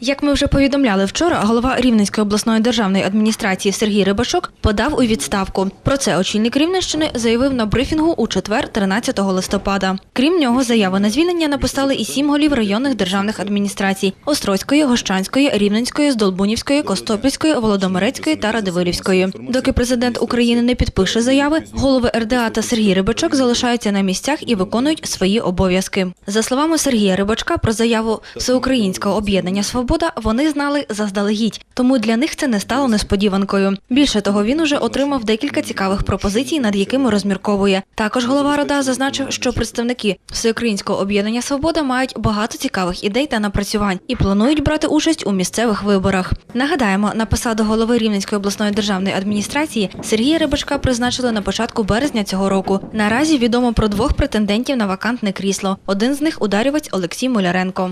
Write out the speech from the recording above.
Як ми вже повідомляли вчора, голова Рівненської обласної державної адміністрації Сергій Рибачок подав у відставку. Про це очільник Рівненщини заявив на брифінгу у четвер, 13 листопада. Крім нього, заяви на звільнення написали і сім голів районних державних адміністрацій: Острозької, Гощанської, Рівненської, Здолбунівської, Костопільської, Володимирецької та Радивилівської. Доки президент України не підпише заяви, голови РДА та Сергій Рибачок залишаються на місцях і виконують свої обов'язки. За словами Сергія Рибачка, про заяву Всеукраїнського об'єднання Свобода вони знали заздалегідь, тому для них це не стало несподіванкою. Більше того, він уже отримав декілька цікавих пропозицій, над якими розмірковує. Також голова Рада зазначив, що представники Всеукраїнського об'єднання Свобода мають багато цікавих ідей та напрацювань і планують брати участь у місцевих виборах. Нагадаємо, на посаду голови Рівненської обласної державної адміністрації Сергія Рибачка призначили на початку березня цього року. Наразі відомо про двох претендентів на вакантне крісло. Один з них ударювець Олексій Муляренко.